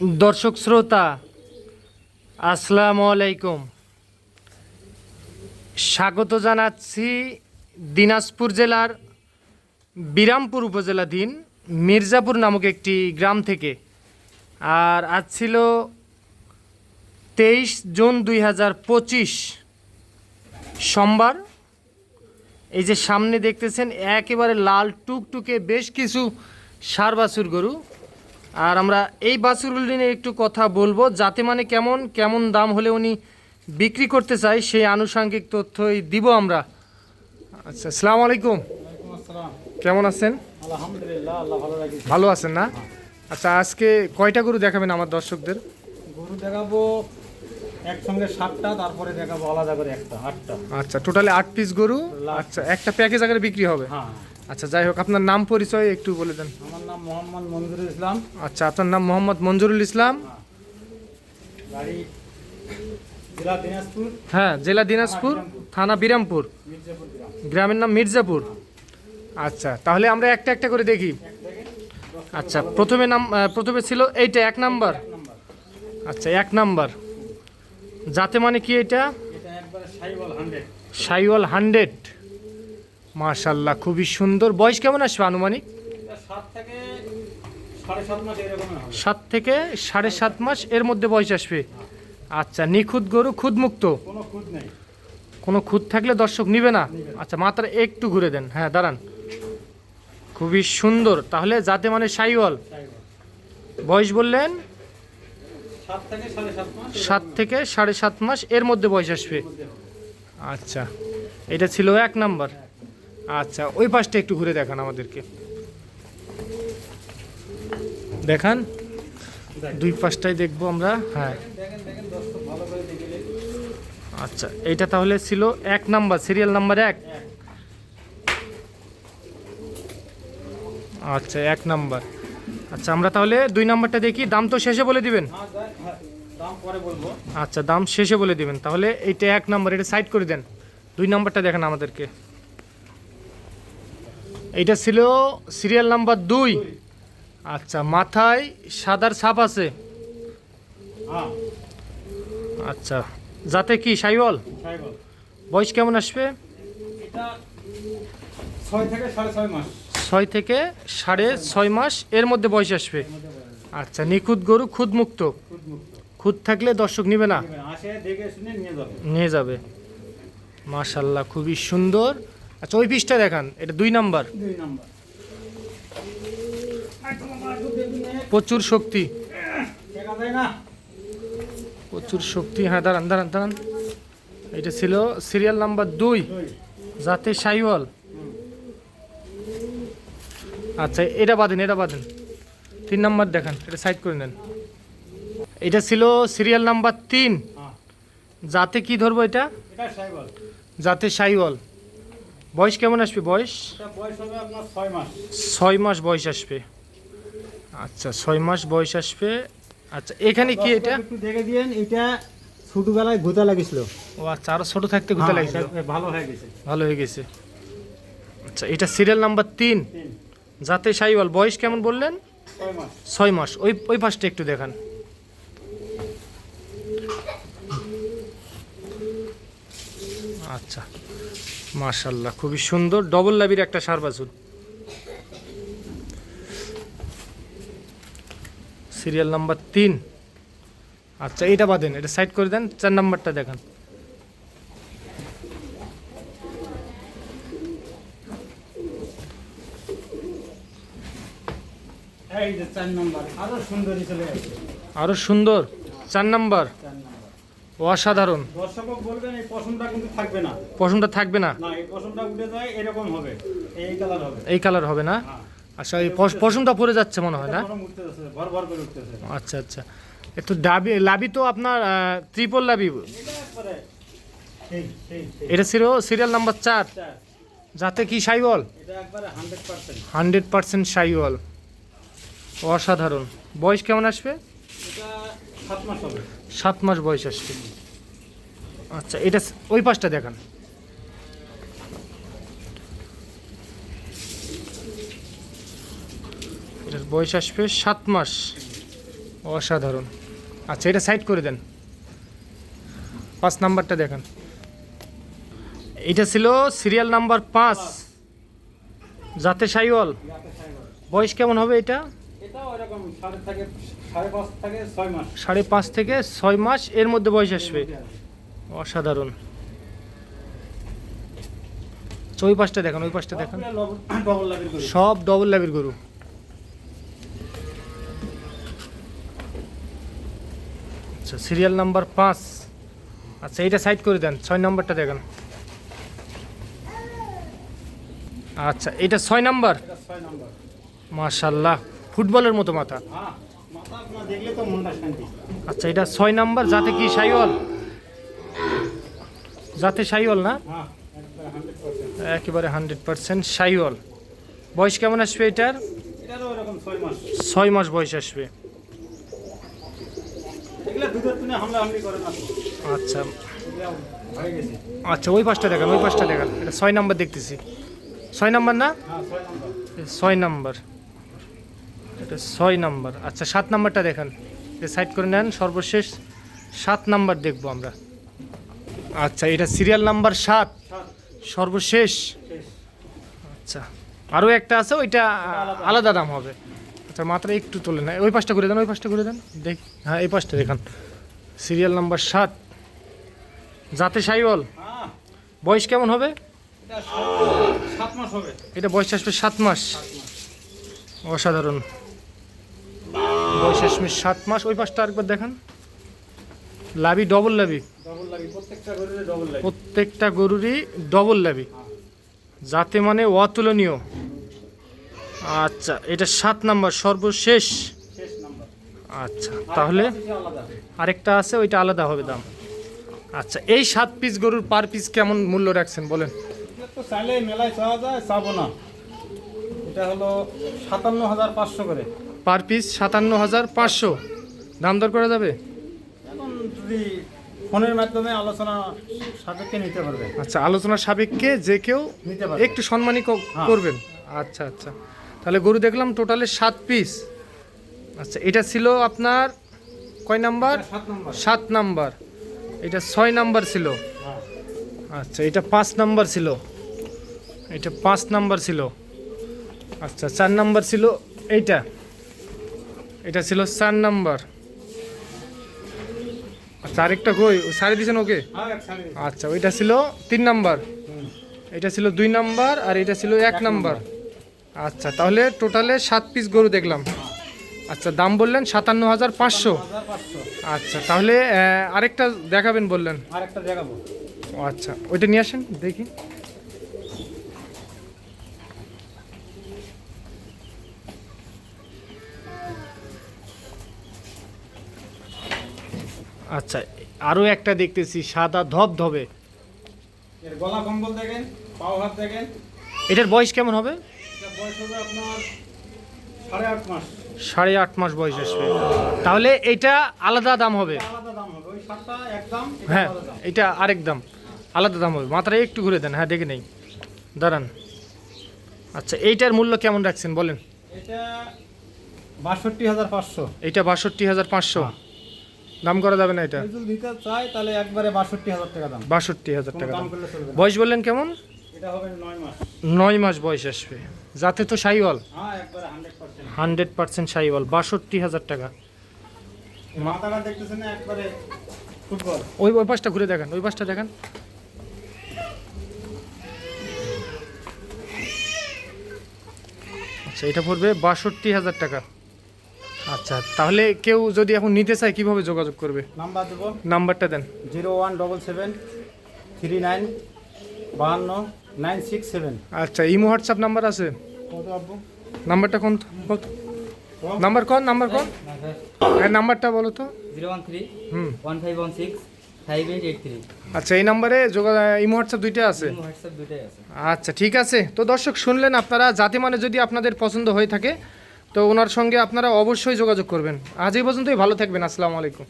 দর্শক শ্রোতা, আসসালামু আলাইকুম। স্বাগত জানাচ্ছি দিনাজপুর জেলার বিরামপুর উপজেলাধীন মির্জাপুর নামক একটি গ্রাম থেকে। আর আজ ছিল তেইশ জুন দুই হাজার পঁচিশ সোমবার। এই যে সামনে দেখতেছেন, একেবারে লাল টুকটুকে বেশ কিছু সার বাছুর গরু আর আমরা এই বাছুরগুলি নিয়ে একটু কথা বলব। যাতে মানে কেমন কেমন দাম হলে উনি বিক্রি করতে চাই সেই আনুষঙ্গিক তথ্যই দিব আমরা। আচ্ছা আসসালামু আলাইকুম। কেমন আছেন? ভালো ভালো আছেন না? আচ্ছা আজকে কয়টা গরু দেখাবেন আমার দর্শকদের? গরু দেখাবো একসঙ্গে সাতটা তারপরে দেখাবো আলাদা করে একটা আটটা। আচ্ছা টোটালি আট পিস গরু। আচ্ছা একটা প্যাকেজ আকারে বিক্রি হবে। হ্যাঁ। আচ্ছা যাই হোক আপনার নাম পরিচয় একটু বলে দেন। আমার নাম মোহাম্মদ মঞ্জুরুল ইসলাম। আচ্ছা আপনার নাম মোহাম্মদ মঞ্জুরুল ইসলাম। জেলা দিনাজপুর। হ্যাঁ জেলা দিনাজপুর থানা বিরামপুর। গ্রামের নাম মির্জাপুর। আচ্ছা তাহলে আমরা একটা একটা করে দেখি। আচ্ছা প্রথমে নাম প্রথমে ছিল এইটা এক নাম্বার। আচ্ছা এক নাম্বার। যাতে মানে কি এটা? সাইওয়াল হান্ড্রেড। মার্শাল্লাহ খুবই সুন্দর। বয়স কেমন আসবে আনুমানিক? সাত থেকে সাড়ে সাত মাস এর মধ্যে বয়স আসবে। আচ্ছা নিখুঁত গরু খুদমুক্ত? কোনো খুঁত থাকলে দর্শক নিবে না? আচ্ছা মাত্রা একটু ঘুরে দেন। হ্যাঁ দাঁড়ান। খুবই সুন্দর। তাহলে যাতে মানে সাইওয়াল। বয়স বললেন? সাত থেকে সাড়ে সাত মাস এর মধ্যে। বয়স আসবে। আচ্ছা এটা ছিল এক নাম্বার। আচ্ছা ওই পাশটা একটু ঘুরে দেখান আমাদেরকে। দেখান। দুই পাশটাই দেখব আমরা হ্যাঁ। আচ্ছা এইটা তাহলে ছিল এক নাম্বার সিরিয়াল নাম্বার এক? আচ্ছা এক নাম্বার। আচ্ছা আমরা তাহলে দুই নাম্বারটা দেখি দাম তো শেষে বলে দিবেন? হ্যাঁ হ্যাঁ, আচ্ছা দাম শেষে বলে দিবেন তাহলে এইটা এক নাম্বার এটা সাইড করে দেন। দুই নাম্বারটা দেখেন আমাদেরকে। এইটা ছিল সিরিয়াল নাম্বার দুই। আচ্ছা মাথায় সাদার ছাপ আছে। আচ্ছা যাতে কি সাইবল? বয়স কেমন আসবে? ছয় থেকে সাড়ে ছয় মাস। এর মধ্যে বয়স আসবে। আচ্ছা নিখুঁত গরু খুদ মুক্ত খুদ থাকলে দর্শক নিবে না? নিয়ে যাবে। নিয়ে যাবে। মাশাল্লাহ খুবই সুন্দর। আচ্ছা ওই পিসটা দেখান এটা দুই নাম্বার। প্রচুর শক্তি। প্রচুর শক্তি। হ্যাঁ দাঁড়ান দাঁড়ান দাঁড়ান। এটা ছিল সিরিয়াল নাম্বার দুই জাতে সাইওয়াল আচ্ছা এটা বাঁধেন এটা বাঁধেন তিন নাম্বার দেখান এটা সাইড করে নেন। এটা ছিল সিরিয়াল নাম্বার তিন। হ্যাঁ। যাতে কি ধরবো এটা? যাতে সাইওয়াল বয়স কেমন আসবে বয়স? ছয় মাস। বয়স আসবে। আচ্ছা ছয় মাস বয়স আসবে। আচ্ছা এখানে কি এটা? একটু দেখে দিয়েন এটা ছোটবেলায় ভূতা লাগিছিল ও আচ্ছা আরও ছোট থাকতে ঘুরতে লাগছে ভালো হয়ে গেছে। ভালো হয়ে গেছে। আচ্ছা এটা সিরিয়াল নাম্বার তিন। যাতে সাইওয়াল বয়স কেমন বললেন? ছয় মাস। ছয় মাস। ওই ওই পাশটা একটু দেখান। আচ্ছা। মাশাল্লাহ খুবই সুন্দর ডবল লাভির একটা সার বাছুর। সিরিয়াল নাম্বার তিন। আচ্ছা এটা বাদেন এটা সাইড করে দেন চার নাম্বারটা দেখান। আরও সুন্দর চার নাম্বার অসাধারণ। দর্শকক বলবেন এই পশমটা কিন্তু থাকবে না। পশমটা থাকবে না? না এই পশমটা উঠে যায় এরকম হবে। এই কালার হবে। এই কালার হবে না? হ্যাঁ। আচ্ছা এই পশ- পশমটা পরে যাচ্ছে মনে হয় না? ভর ভর করে উঠতেছে। আচ্ছা আচ্ছা। একটু ডাবি লাবি তো আপনার ত্রিপল লাবি। এটা সিরিয়াল নাম্বার চার। যাতে কি সাইওয়াল? Hundred percent. সাইওয়াল। অসাধারণ। বয়স কেমন আসবে? সাত মাস বয়স আসবে। আচ্ছা এটা ওই পাশটা দেখান। এটার বয়স আসবে সাত মাস। অসাধারণ। আচ্ছা এটা সাইড করে দেন। পাঁচ নাম্বারটা দেখান। এটা ছিল সিরিয়াল নাম্বার পাঁচ। জাতে সাইওয়াল। বয়স কেমন হবে এটা? সাড়ে পাঁচ থেকে ছয় মাস। এর মধ্যে বয়স আসবে। অসাধারণ। আচ্ছা, ওই পাশটা দেখান ওই পাশটা দেখান। সব ডবল ল্যাবের গরু। আচ্ছা সিরিয়াল নাম্বার পাঁচ। আচ্ছা এইটা সাইড করে দেন ছয় নাম্বারটা দেখান। আচ্ছা এটা ছয় নাম্বার এটা ছয় নাম্বার মাশাল্লাহ ফুটবলের মতো মাথা। আচ্ছা এটা ছয় নাম্বার, যাতে কি সাইওয়াল? যাতে সাইওয়াল না? একবার হান্ড্রেড পার্সেন্ট সাইওয়াল। বয়স কেমন আসবে এটার? ছয় মাস বয়স আসবে। আচ্ছা। আচ্ছা ওই পাশটা দেখান, ওই পাশটা দেখান। এটা ছয় নাম্বার দেখতেছি। ছয় নাম্বার না? ছয় নাম্বার। এটা ছয় নাম্বার। আচ্ছা সাত নাম্বারটা দেখান। সাইড করে নেন সর্বশেষ সাত নাম্বার দেখব আমরা। আচ্ছা এটা সিরিয়াল নাম্বার সাত। সর্বশেষ। আচ্ছা আরও একটা আছে ওইটা আলাদা দাম হবে। আচ্ছা মাত্রা একটু তোলে না ওই পাশটা করে দেন ওই পাশটা করে দেন। দেখ হ্যাঁ এই পাশটা দেখান। সিরিয়াল নাম্বার সাত। যাতে সাইওয়াল। বয়স কেমন হবে। এটা বয়স আসবে সাত মাস। অসাধারণ। আসবে সাত মাস, ওই পাশটা আরেকবার দেখান। লাভি ডবল লাভি। প্রত্যেকটা গরুরই ডবল লাভি। যাতে মানে অতুলনীয়। আচ্ছা এটা সাত নাম্বার, সর্বশেষ। আচ্ছা তাহলে আরেকটা আছে, ওইটা আলাদা হবে দাম। আচ্ছা এই সাত পিস গরুর পার পিস কেমন মূল্য রাখছেন, বলেন? মেলায় চাওয়া যায়, চাবো না। এটা হলো সাতান্ন হাজার পাঁচশো করে। পার পিস সাতান্ন হাজার পাঁচশো। দাম দর করা যাবে? এখন যদি ফোনের মাধ্যমে আলোচনা সাপেক্ষে নিতে পারবে। আচ্ছা আলোচনার সাপেক্ষে যে কেউ নিতে পারবে। একটু সম্মানী ক- হ্যাঁ। করবেন। আচ্ছা আচ্ছা। তাহলে গরু দেখলাম টোটালে সাত পিস। আচ্ছা এটা ছিল আপনার কয় নাম্বার। সাত নাম্বার। এটা ছয় নাম্বার ছিল। হ্যাঁ। আচ্ছা এটা পাঁচ নাম্বার ছিল। এটা পাঁচ নাম্বার ছিল। আচ্ছা চার নাম্বার ছিল এইটা। এটা ছিল চার নাম্বার। আচ্ছা আরেকটা কই? সারি দিয়েছেন ওকে? হ্যাঁ সাড়ে আচ্ছা ওইটা ছিল তিন নাম্বার। এটা ছিল দুই নাম্বার আর এটা ছিল এক নাম্বার। আচ্ছা তাহলে টোটালে সাত পিস গরু দেখলাম। আচ্ছা দাম বললেন সাতান্ন হাজার পাঁচশো। আচ্ছা তাহলে আরেকটা দেখাবেন বললেন। দেখাবো। আচ্ছা ওইটা নিয়ে আসেন দেখি। আচ্ছা আরও একটা দেখতেছি সাদা ধবধবে। এর গলা কম্বল দেখেন পাও হাত দেখেন। এটার বয়স কেমন হবে? এটা বয়স হবে আপনার সাড়ে আট মাস। সাড়ে আট মাস বয়স আসবে। তাহলে এটা আলাদা দাম হবে? এটা হ্যাঁ এটা আরেক দাম। আলাদা দাম হবে। মাত্রা একটু ঘুরে দেন। হ্যাঁ দেখে নেই। দাঁড়ান। আচ্ছা এইটার মূল্য কেমন রাখছেন বলেন? এটা বাষট্টি হাজার পাঁচশো। এইটা বাষট্টি হাজার পাঁচশো। দাম করা যাবে না এটা? যদি দিতে চায় তাহলে একবারে বাষট্টি হাজার টাকা দাম। বাষট্টি হাজার কোনো টাকা দাম বয়স বললেন কেমন? এটা হবে নয় মাস। নয় মাস বয়স আসবে। যাতে তো সাইওয়াল। হ্যাঁ একবারে hundred percent. Hundred percent Sahiwal বাষট্টি হাজার টাকা। মাথাটা দেখতেছেন না একবারে ফুটবল। ওই ওই পাশটা ঘুরে দেখান ওই পাশটা দেখান। আচ্ছা এটা পড়বে বাষট্টি হাজার টাকা। আচ্ছা তাহলে কেউ যদি এখন নিতে চায় কীভাবে যোগাযোগ করবে? নাম্বার দেবো। নাম্বারটা দেন। Zero one double seven three nine বাহান্ন নাইন সিক্স সেভেন। আচ্ছা ইমো হোয়াটসঅ্যাপ নাম্বার আছে? নাম্বারটা কোন? কত? নাম্বার কোন নাম্বার কোন? হ্যাঁ নাম্বারটা বলো তো। Zero one three hmm. One five one six আচ্ছা এই নাম্বারে যোগা ইমো হোয়াটসঅ্যাপ দুইটা আছে? আছে। আচ্ছা ঠিক আছে। তো দর্শক শুনলেন আপনারা জাতি মানে যদি আপনাদের পছন্দ হয়ে থাকে তো ওনার সঙ্গে আপনারা অবশ্যই যোগাযোগ করবেন। আজ এই পর্যন্তই ভালো থাকবেন আসসালামু আলাইকুম।